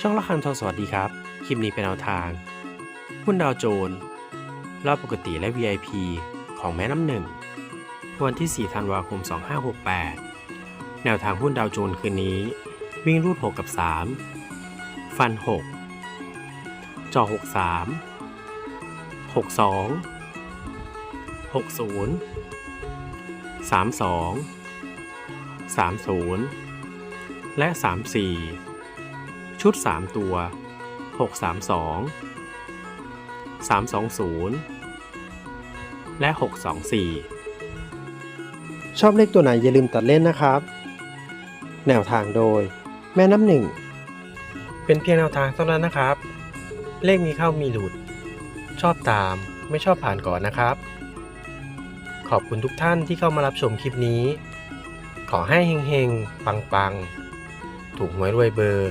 ช่องละคันทอสวัสดีครับ คลิปนี้เป็นแนวทาง หุ้นดาวโจนส์รอบปกติและ VIP ของแม่น้ำหนึ่ง วันที่ 4 ธันวาคม 2568 แนวทางหุ้นดาวโจนส์คืนนี้ วิ่งรูด 6 กับ 3 ฟัน 6จอ63 62 60 32 30 และ 34 ชุด 3 ตัว 632 320 และ 624 ชอบเลขตัวไหนอย่าลืมตัดเล่นนะครับ แนวทางโดย แม่น้ำหนึ่ง เป็นเพียงแนวทางเท่านั้นนะครับ เลขมีเข้ามีหลุด ชอบตามไม่ชอบผ่านก่อนนะครับ ขอบคุณทุกท่านที่เข้ามารับชมคลิปนี้ ขอให้เฮงๆ ปังๆ ถูกหวยรวยเบอร์